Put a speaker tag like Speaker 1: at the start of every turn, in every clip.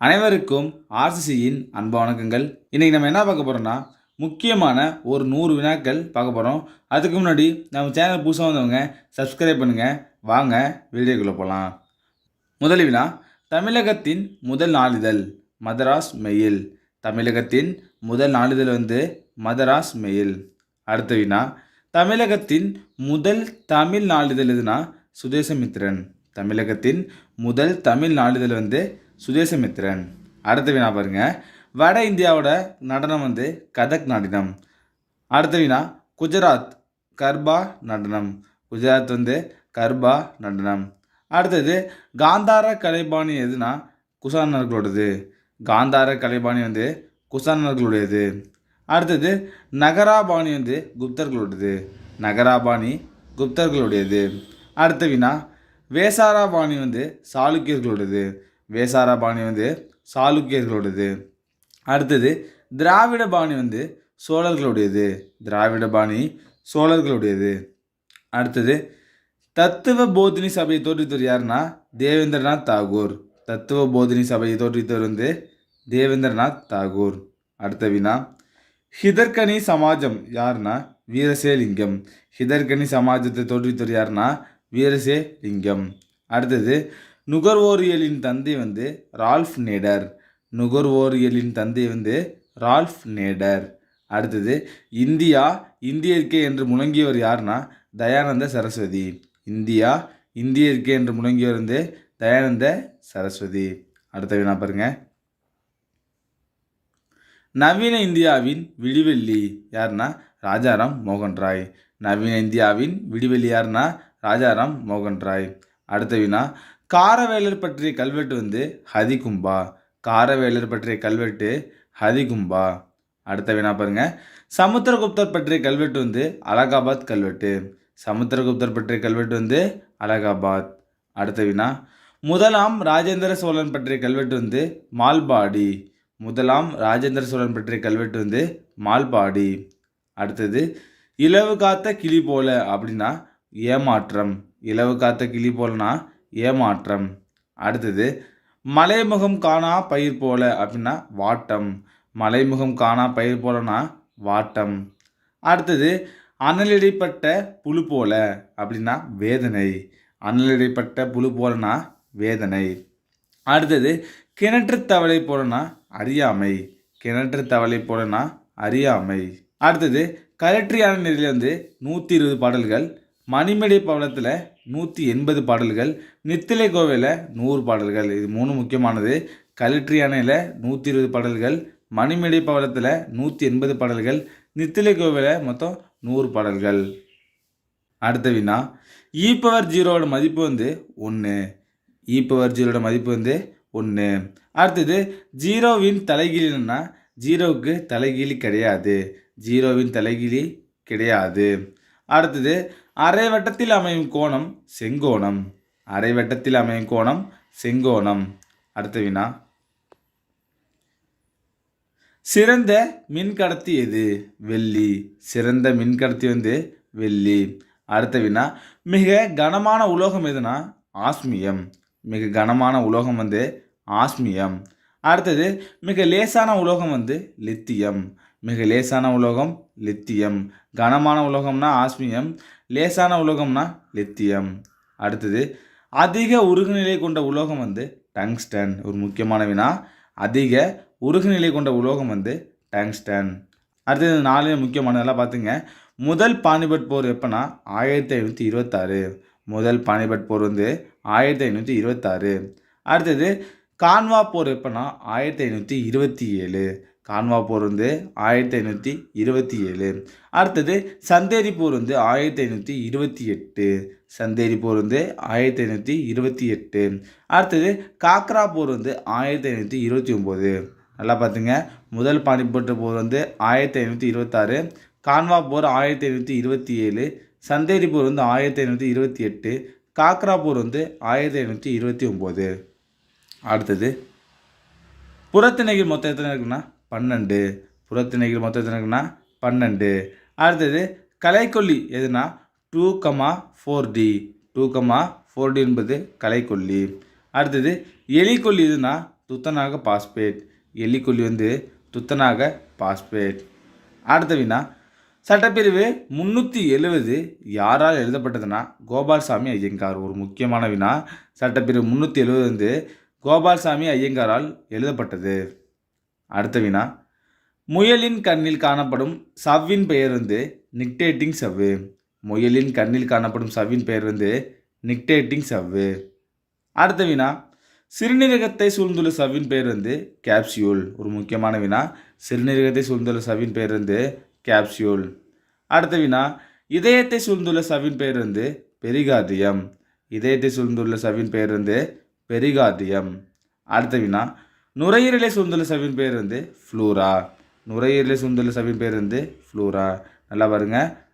Speaker 1: அனைவருக்கும் ஆர்சிசியின் அன்பு வணக்கங்கள். இன்றைக்கி நம்ம என்ன பார்க்க போகிறோம்னா முக்கியமான ஒரு நூறு வினாக்கள் பார்க்க போகிறோம் அதுக்கு முன்னாடி நம்ம சேனல் புதுசாக வந்தவங்க சப்ஸ்கிரைப் பண்ணுங்கள் வாங்க வீடியோக்குள்ளே போகலாம் முதல் வினா தமிழகத்தின் முதல் நாளிதழ் மதராஸ் மெயில். தமிழகத்தின் முதல் நாளிதழ் வந்து மதராஸ் மெயில். அடுத்த வினா தமிழகத்தின் முதல் தமிழ் நாளிதழ் எதுனா சுதேசமித்திரன் தமிழகத்தின் முதல் தமிழ் நாளிதழ் வந்து சுதேசமித்திரன். அடுத்த வினா பாருங்க. வட இந்தியாவோட நடனம் வந்து கதக் நடனம். அடுத்த வினா குஜராத் கர்பா நடனம். குஜராத் வந்து கர்பா நடனம். அடுத்தது காந்தார கலைபாணி எதுனா குசானர்களோடது காந்தார கலைபாணி வந்து குசானர்களுடையது. அடுத்தது நகராபாணி வந்து குப்தர்களோடது நகராபாணி குப்தர்களுடையது. அடுத்த வினா வேசாராபாணி வந்து வேசாரா பாணி வந்து சாளுக்கியர்களோடது அடுத்தது திராவிட பாணி வந்து சோழர்களுடையது. திராவிட பாணி சோழர்களுடையது. அடுத்தது தத்துவ போதினி சபையை தோற்றுவித்தவர் யாருன்னா தேவேந்திரநாத் தாகூர். தத்துவ போதினி சபையை தோற்றுவித்தவர் வந்து தேவேந்திரநாத் தாகூர். அடுத்த வினா ஹிதர்கனி சமாஜம் யாருன்னா வீரசே லிங்கம் ஹிதர்கனி சமாஜத்தை தோற்றுவித்தவர் யாருன்னா வீரசே லிங்கம் அடுத்தது நுகர்வோரியலின் தந்தை வந்து ரால்ஃப் நேடர். நுகர்வோரியலின் தந்தை வந்து ரால்ஃப் நேடர். அடுத்தது இந்தியா இந்தியர்க்கே என்று முழங்கியவர் யாருன்னா தயானந்த சரஸ்வதி. இந்தியா இந்தியர்க்கே என்று முழங்கியவர் வந்து தயானந்த சரஸ்வதி. அடுத்த வினா பாருங்க. நவீன இந்தியாவின் விடிவெள்ளி யாருன்னா ராஜாராம் மோகன் ராய் நவீன இந்தியாவின் விடிவெள்ளி யாருன்னா ராஜாராம் மோகன் ராய் அடுத்த வினா காரவேலர் பற்றிய கல்வெட்டு வந்து ஹதிகும்பா. காரவேலர் பற்றிய கல்வெட்டு ஹதிகும்பா. அடுத்த வினா பாருங்க. சமுத்திரகுப்தர் பற்றிய கல்வெட்டு வந்து அலகாபாத் கல்வெட்டு. சமுத்திரகுப்தர் பற்றிய கல்வெட்டு வந்து அலகாபாத். அடுத்த வினா முதலாம் ராஜேந்திர சோழன் பற்றிய கல்வெட்டு வந்து மால்பாடி. முதலாம் ராஜேந்திர சோழன் பற்றிய கல்வெட்டு வந்து மால்பாடி. அடுத்தது இலவு காத்த கிளி போல அப்படின்னா ஏமாற்றம். இலவு காத்த கிளி போலனா ஏமாற்றம். அடுத்தது மலைமுகம் காணா பயிர் போல அப்படின்னா வாட்டம். மலைமுகம் காணா பயிர் போலனா வாட்டம். அடுத்தது அனலிடைப்பட்ட புழு போல அப்படின்னா வேதனை. அனலிடைப்பட்ட புழு போலனா வேதனை. அடுத்தது கிணற்று தவளை போலனா அறியாமை. கிணற்று தவளை போலனா அறியாமை. அடுத்தது கலற்றியான நெறியில் வந்து நூற்றி இருபது பாடல்கள் மணிமேடை பவளத்தில் நூற்றி எண்பது பாடல்கள் நித்திலை கோவையில் நூறு பாடல்கள். இது மூணு முக்கியமானது. கலற்றி அணையில் நூற்றி இருபது பாடல்கள் மணிமேடை பவளத்தில் நூற்றி எண்பது பாடல்கள் நித்திலை கோவையில் மொத்தம் நூறு பாடல்கள். அடுத்த வினா. இ பவர் ஜீரோவோட மதிப்பு வந்து ஒன்று இ பவர் ஜீரோட மதிப்பு வந்து ஒன்று அடுத்தது ஜீரோவின் தலைகீழின்னா ஜீரோவுக்கு தலைகீழி கிடையாது. ஜீரோவின் தலைகீழி கிடையாது. அடுத்தது அரை வட்டத்தில் அமையும் கோணம் செங்கோணம். அரை வட்டத்தில் அமையும் கோணம் செங்கோணம். அடுத்த வினா சிறந்த மின்கடத்தி எது? வெள்ளி. சிறந்த மின்கடத்தி வந்து வெள்ளி. அடுத்த வினா மிக கனமான உலோகம் எதுனா? ஆஸ்மியம். மிக கனமான உலோகம் வந்து ஆஸ்மியம். அடுத்தது மிக லேசான உலோகம் வந்து லித்தியம். மிக லேசான உலோகம் லித்தியம் கனமான உலோகம்னா ஆஸ்மியம் லேசான உலோகம்னா லித்தியம் அடுத்தது அதிக உருகுநிலை கொண்ட உலோகம் வந்து டங்ஸ்டன். ஒரு முக்கியமான வினா அதிக உருகுநிலை கொண்ட உலோகம் வந்து டங்ஸ்டன். அடுத்தது நாலு முக்கியமானதெல்லாம் பார்த்துங்க. முதல் பானிபட் போர் எப்போனா ஆயிரத்தி ஐநூற்றி இருபத்தாறு. முதல் பானிபட் போர் வந்து ஆயிரத்தி ஐநூற்றி இருபத்தாறு. அடுத்தது கான்வா போர் எப்போனா ஆயிரத்தி ஐநூற்றி இருபத்தி ஏழு. கான்வா போர் வந்து ஆயிரத்தி ஐநூற்றி இருபத்தி ஏழு அடுத்தது சந்தேரி போர் வந்து ஆயிரத்தி ஐநூற்றி இருபத்தி எட்டு சந்தேரி போர் வந்து ஆயிரத்தி ஐநூற்றி இருபத்தி எட்டு அடுத்தது காக்ரா போர் வந்து ஆயிரத்தி ஐநூற்றி இருபத்தி ஒம்பது நல்லா பார்த்துங்க. முதல் பானிபட்டு போர் வந்து ஆயிரத்தி ஐநூற்றி இருபத்தாறு. கான்வா போர் ஆயிரத்தி ஐநூற்றி இருபத்தி ஏழு சந்தேரி போர் வந்து ஆயிரத்தி ஐநூற்றி இருபத்தி எட்டு காக்ரா போர் வந்து ஆயிரத்தி ஐநூற்றி இருபத்தி ஒம்பது அடுத்தது புறத்திணைகள் மொத்தம் எத்தனை இருக்குன்னா பன்னெண்டு. புறத்திணைகள் மொத்தம் பன்னெண்டு. அடுத்தது கலைக்கொல்லி எதுனா two comma four D. Two comma four D என்பது கலைக்கொல்லி. அடுத்தது எலிக்கொல்லி எதுனா துத்தநாக பாஸ்பேட். எலிக்கொல்லி வந்து துத்தநாக பாஸ்பேட். அடுத்த வினா சட்டப்பிரிவு முந்நூற்றி எழுவது யாரால் எழுதப்பட்டதுன்னா? கோபால்சாமி ஐயங்கார். ஒரு முக்கியமான வினா. சட்டப்பிரிவு முந்நூற்றி எழுவது வந்து கோபால்சாமி ஐயங்காரால் எழுதப்பட்டது. அடுத்த வினா முயலின் கண்ணில் காணப்படும் சவ்வின் பெயர் வந்து நிக்டேட்டிங் சவ்வு. முயலின் கண்ணில் காணப்படும் சவ்வின் பெயர் வந்து நிக்டேட்டிங் சவ்வு. அடுத்த வினா சிறுநீரகத்தை சூழ்ந்துள்ள சவ்வின் பெயர் வந்து கேப்சியூல். ஒரு முக்கியமான வினா சிறுநீரகத்தை சூழ்ந்துள்ள சவ்வின் பெயர் வந்து கேப்சியூல். அடுத்த வினா இதயத்தை சூழ்ந்துள்ள சவ்வின் பெயர் வந்து பெரிகார்டியம். இதயத்தை சூழ்ந்துள்ள சவ்வின் பெயர் வந்து பெரிகார்டியம். அடுத்த வினா நுரையீரலை சூழ்ந்துள்ள சவ்வின் பேர் வந்து ஃப்ளூரா. நுரையீரலை சூழ்ந்துள்ள சவ்வின் பேர் வந்து ஃப்ளூரா. நல்லா பாருங்க.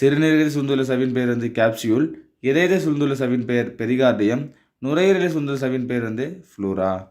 Speaker 1: சிறுநீரகத்தை சூழ்ந்துள்ள சவ்வின் பேர் வந்து கேப்சியூல். இதயத்தை சூழ்ந்துள்ள சவ்வின் பெயர் பெரிகார்டியம். நுரையீரலை சூழ்ந்துள்ள சவ்வின் பேர் வந்து ஃப்ளூரா.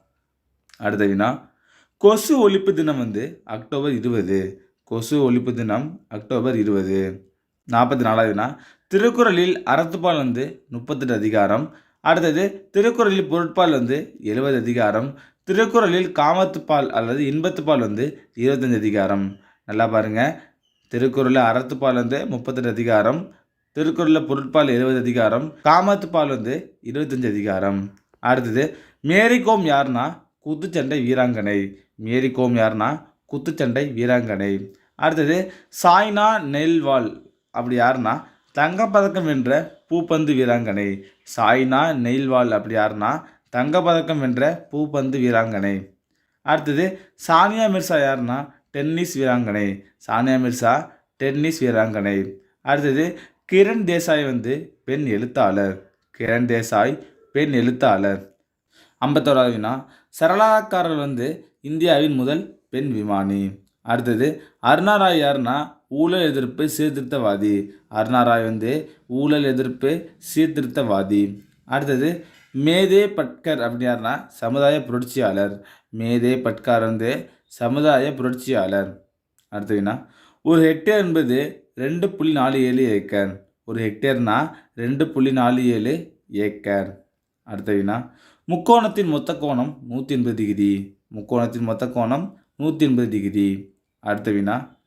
Speaker 1: அடுத்த வினா. கொசு ஒழிப்பு தினம் வந்து அக்டோபர் இருபது. கொசு ஒழிப்பு தினம் அக்டோபர் இருபது. நாற்பத்தி நாலாவதுனா திருக்குறளில் அறத்துப்பால் வந்து முப்பத்தெட்டு அதிகாரம். அடுத்தது திருக்குறளில் பொருட்பால் வந்து எழுபது அதிகாரம். திருக்குறளில் காமத்துப்பால் அல்லது இன்பத்துப்பால் வந்து இருபத்தஞ்சு அதிகாரம். நல்லா பாருங்க. திருக்குறளில் அறத்துப்பால் வந்து முப்பத்தெட்டு அதிகாரம். திருக்குறளில் பொருட்பால் எழுபது அதிகாரம். காமத்துப்பால் வந்து இருபத்தஞ்சு அதிகாரம். அடுத்தது மேரிகோம் யாருன்னா குத்துச்சண்டை வீராங்கனை. மேரிகோம் யாருன்னா குத்துச்சண்டை வீராங்கனை. அடுத்தது சாய்னா நெல்வால் அப்படி யாருன்னா தங்கப்பதக்கம் வென்ற பூப்பந்து வீராங்கனை. சாய்னா நெயில்வால் அப்படி யாருன்னா தங்கப்பதக்கம் வென்ற பூப்பந்து வீராங்கனை. அடுத்தது சானியா மிர்சா யாருன்னா டென்னிஸ் வீராங்கனை. சானியா மிர்சா டென்னிஸ் வீராங்கனை. அடுத்தது கிரண் தேசாய் வந்து பெண் எழுத்தாளர். கிரண் தேசாய் பெண் எழுத்தாளர். ஐம்பத்தோராவது வினா. சரளாக்காரர் வந்து இந்தியாவின் முதல் பெண் விமானி. அடுத்தது அருணா ராய் யாருன்னா ஊழல் எதிர்ப்பு சீர்திருத்தவாதி. அருணா ராய் வந்து ஊழல் எதிர்ப்பு சீர்திருத்தவாதி. அடுத்தது மேதே பட்கர் அப்படின்னு யாருன்னா சமுதாய புரட்சியாளர். மேதே பட்கார் வந்து சமுதாய புரட்சியாளர். அடுத்த ஒரு ஹெக்டேர் என்பது ரெண்டு புள்ளி நாலு ஏழு ஏக்கர். ஒரு ஹெக்டேர்னா ரெண்டு புள்ளி நாலு ஏழு ஏக்கர். அடுத்த முக்கோணத்தின் மொத்த கோணம் நூற்றி எண்பது டிகிரி. முக்கோணத்தின் மொத்த கோணம் நூற்றி எண்பது டிகிரி. அடுத்த வினா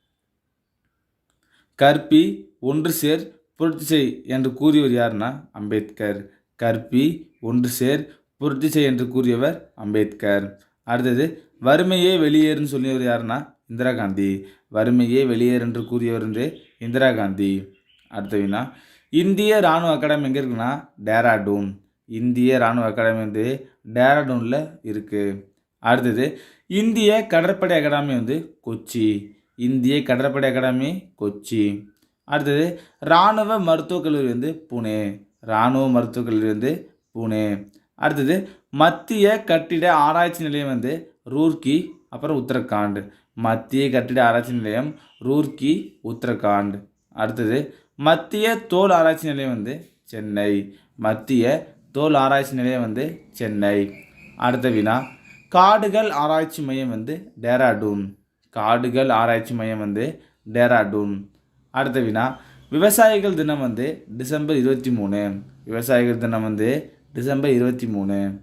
Speaker 1: கற்பி ஒன்று சேர் புரட்சி செய் என்று கூறியவர் யாருன்னா அம்பேத்கர். கற்பி ஒன்று சேர் புரட்சி செய் என்று கூறியவர் அம்பேத்கர். அடுத்தது வறுமையே வெளியேறுன்னு சொல்லியவர் யாருன்னா? இந்திரா காந்தி. வறுமையே வெளியேறு என்று கூறியவர் வந்து இந்திரா காந்தி. அடுத்த வினா இந்திய இராணுவ அகாடமி எங்கே இருக்குன்னா? டேராடூன். இந்திய இராணுவ அகாடமி வந்து டேராடூனில் இருக்குது அடுத்தது இந்திய கடற்படை அகாடமி வந்து கொச்சி. இந்திய கடற்படை அகாடமி கொச்சி. அடுத்தது இராணுவ மருத்துவக் கல்லூரி வந்து புனே. இராணுவ மருத்துவக் கல்லூரி வந்து புனே. அடுத்தது மத்திய கட்டிட ஆராய்ச்சி நிலையம் வந்து ரூர்க்கி அப்புறம் உத்தரகாண்ட். மத்திய கட்டிட ஆராய்ச்சி நிலையம் ரூர்க்கி உத்தரகாண்ட். அடுத்தது மத்திய தோல் ஆராய்ச்சி நிலையம் வந்து சென்னை. மத்திய தோல் ஆராய்ச்சி நிலையம் வந்து சென்னை. அடுத்த வினா காடுகள் ஆராய்ச்சி மையம் வந்து டேராடூன். காடுகள் ஆராய்ச்சி மையம் வந்து டேராடூன். அடுத்த வினா விவசாயிகள் தினம் வந்து டிசம்பர் இருபத்தி மூணு. விவசாயிகள் தினம் வந்து டிசம்பர் இருபத்தி மூணு.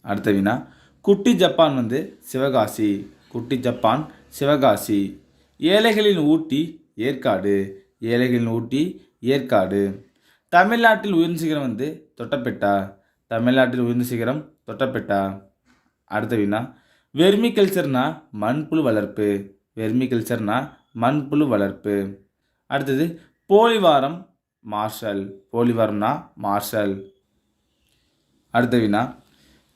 Speaker 1: அடுத்த வினா குட்டி ஜப்பான் வந்து சிவகாசி. குட்டி ஜப்பான் சிவகாசி. ஏழைகளின் ஊட்டி ஏற்காடு. ஏழைகளின் ஊட்டி ஏற்காடு. தமிழ்நாட்டில் உயர்ந்த சிகரம் வந்து தொட்டப்பெட்டா. தமிழ்நாட்டில் உயர்ந்த சிகரம் தொட்டப்பெட்டா. அடுத்த வினா வெர்மி கல்ச்சர்னா மண்புழு வளர்ப்பு. வெர்மி கல்ச்சர்னா மண்புழு வளர்ப்பு. அடுத்தது போலிவாரம் மார்ஷல். போலிவாரம்னா மார்ஷல். அடுத்த வினா.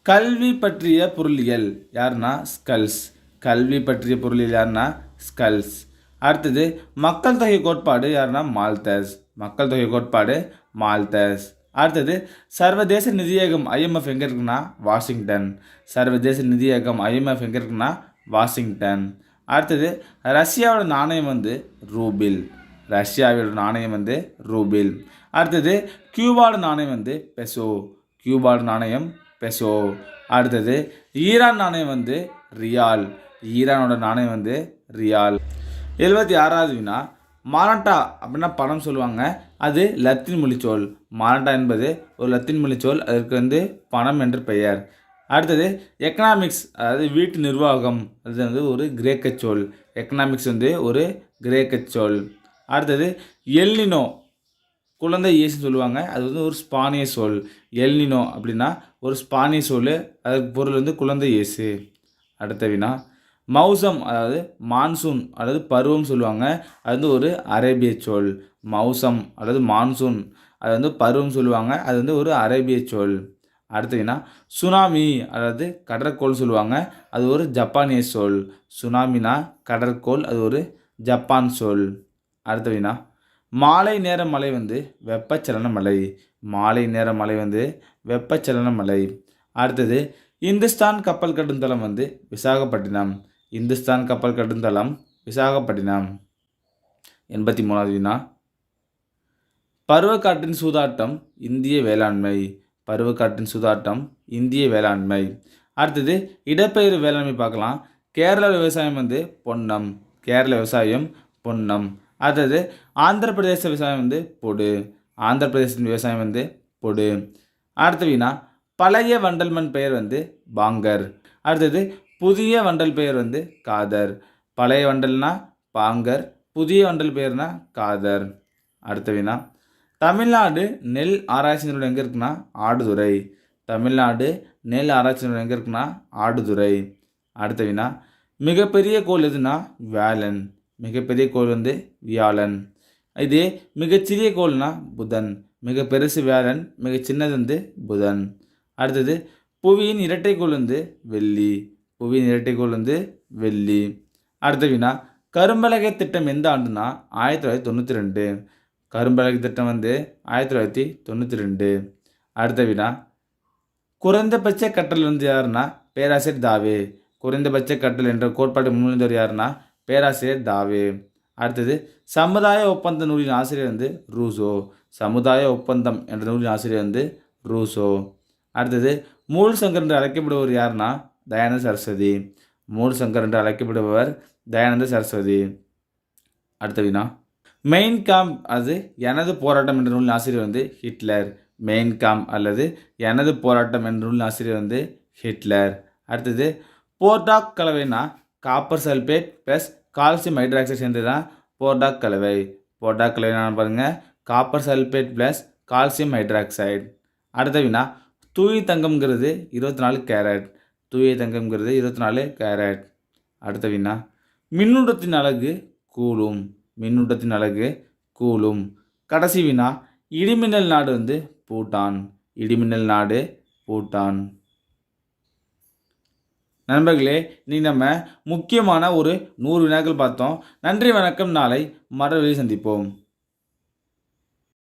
Speaker 1: கல்வி பற்றிய பொருளியல் யாருன்னா? ஸ்கல்ஸ். கல்வி பற்றிய பொருளியல் யாருன்னா? ஸ்கல்ஸ். அடுத்தது மக்கள் தொகை கோட்பாடு யாருன்னா? மால்தஸ். மக்கள் தொகை கோட்பாடு மால்தஸ். அடுத்தது சர்வதேச நிதியகம் ஐஎம்எஃப் எங்கே இருக்குன்னா? வாஷிங்டன். சர்வதேச நிதியகம் ஐஎம்எஃப் எங்கே இருக்குன்னா? வாஷிங்டன். அடுத்தது ரஷ்யாவோட நாணயம் வந்து ரூபில். ரஷ்யாவோட நாணயம் வந்து ரூபில். அடுத்தது கியூபாவோட நாணயம் வந்து பெசோ. கியூபாவோட நாணயம். பெசோ அடுத்தது ஈரான் நாணயம் வந்து ரியால். ஈரானோட நாணயம் வந்து ரியால். எழுபத்தி ஆறாவது வினா. மாரண்டா அப்படின்னா பணம் சொல்லுவாங்க. அது லத்தீன் மொழிச்சொல். மாரண்டா என்பது ஒரு லத்தீன் மொழிச்சொல். அதற்கு வந்து பணம் என்று பெயர். அடுத்தது எக்கனாமிக்ஸ் அதாவது வீட்டு நிர்வாகம். அது வந்து ஒரு கிரேக்க சொல். எக்கனாமிக்ஸ் வந்து ஒரு கிரேக்க சொல். அடுத்தது எல்லினோ குழந்தை இயேசுன்னு சொல்லுவாங்க. அது வந்து ஒரு ஸ்பானிய சொல். எல்னினோ அப்படின்னா ஒரு ஸ்பானிய சொல் அதற்கு பொருள் வந்து குழந்தை இயேசு. அடுத்த வினா. மௌசம் அதாவது மான்சூன் அதாவது பருவம் சொல்லுவாங்க. அது வந்து ஒரு அரேபிய சொல். மௌசம் அதாவது மான்சூன். அது வந்து பருவம் சொல்லுவாங்க. அது வந்து ஒரு அரேபிய சொல். அடுத்த சுனாமி அதாவது கடற்கோள் சொல்லுவாங்க. அது ஒரு ஜப்பானிய சொல். சுனாமினா கடற்கோள். அது ஒரு ஜப்பான் சொல். அடுத்ததுனா மாலை நேர மழை வந்து வெப்பச்சலன மழை. மாலை நேர மழை வந்து வெப்பச்சலன மழை. அடுத்தது இந்துஸ்தான் கப்பல் கட்டுந்தளம் வந்து விசாகப்பட்டினம். இந்துஸ்தான் கப்பல் கட்டுந்தளம் விசாகப்பட்டினம். எண்பத்தி மூணாவது வினா. பருவக்காற்றின் சூதாட்டம் இந்திய வேளாண்மை. பருவக்காற்றின் சூதாட்டம் இந்திய வேளாண்மை. அடுத்தது இடப்பெயர் வேளாண்மை பார்க்கலாம். கேரள விவசாயம் வந்து பொன்னம். கேரள விவசாயம் பொன்னம். அடுத்தது ஆந்திர பிரதேச விவசாயம் வந்து பொடு. ஆந்திர பிரதேசத்தின் விவசாயம் வந்து பொடு. அடுத்த வினா பழைய வண்டல் மண் பெயர் வந்து பாங்கர். அடுத்தது புதிய வண்டல் பெயர் வந்து காதர். பழைய வண்டல்னா பாங்கர் புதிய வண்டல் பெயர்னா காதர். அடுத்த வினா தமிழ்நாடு நெல் ஆராய்ச்சி நிறுவனம் எங்கே இருக்குன்னா ஆடுதுறை. தமிழ்நாடு நெல் ஆராய்ச்சி நிறுவனம் எங்கே இருக்குன்னா ஆடுதுறை. அடுத்த வினா மிகப்பெரிய கோள் எதுனா வேலன். மிகப்பெரிய கோள் வந்து வியாழன். இதே மிகச்சிறிய கோள்னா புதன். மிக பெருசு வியாழன் மிக சின்னது வந்து புதன். அடுத்தது புவியின் இரட்டைக்கோள் வந்து வெள்ளி. புவியின் இரட்டைக்கோள் வந்து வெள்ளி. அடுத்த வினா கரும்பலகை திட்டம் எந்த ஆண்டுனா ஆயிரத்தி தொள்ளாயிரத்தி தொண்ணூற்றி ரெண்டு. கரும்பலகை திட்டம் வந்து ஆயிரத்தி தொள்ளாயிரத்தி தொண்ணூற்றி ரெண்டு. அடுத்த வினா குறைந்தபட்ச கற்றல் வந்து யாருன்னா பேராசிரியர் தாவே. குறைந்தபட்ச கற்றல் என்ற கோட்பாடு முன்வந்தவர் யாருன்னா பேராசிரியர் தாவே. அடுத்தது சமுதாய ஒப்பந்த நூலின் ஆசிரியர் வந்து ரூசோ. சமுதாய ஒப்பந்தம் என்ற நூலின் ஆசிரியர் வந்து ரூசோ. அடுத்தது மூல் சங்கர் என்று அழைக்கப்படுபவர் யாருன்னா தயானந்த சரஸ்வதி. மூல் சங்கர் என்று அழைக்கப்படுபவர் தயானந்த சரஸ்வதி. அடுத்த வினா. மெயின் காம் அது எனது போராட்டம் என்ற நூலின் ஆசிரியர் வந்து ஹிட்லர். மெயின் காம் அல்லது எனது போராட்டம் என்ற நூலின் ஆசிரியர் வந்து ஹிட்லர். அடுத்தது Bordeaux கலவைனா copper sulphate plus calcium hydroxide சேர்ந்து தான் போர்டாக் கலவை. போர்டாக் கலவை நான் பாருங்கள் copper sulphate plus calcium hydroxide அடுத்த வினா தூய தங்கம்ங்கிறது இருபத்தி நாலு கேரட். தூய தங்கம்ங்கிறது இருபத்தி நாலு கேரட். அடுத்த வினா மின்னூட்டத்தின் அழகு கூலும். மின்னூட்டத்தின் அழகு கூலும். கடைசி வினா இடிமின்னல் நாடு வந்து பூட்டான். இடிமின்னல் நாடு பூட்டான். நண்பர்களே நீ நம்ம முக்கியமான ஒரு நூறு வினாக்கள் பார்த்தோம். நன்றி வணக்கம். நாளை மறுபடியும் சந்திப்போம்.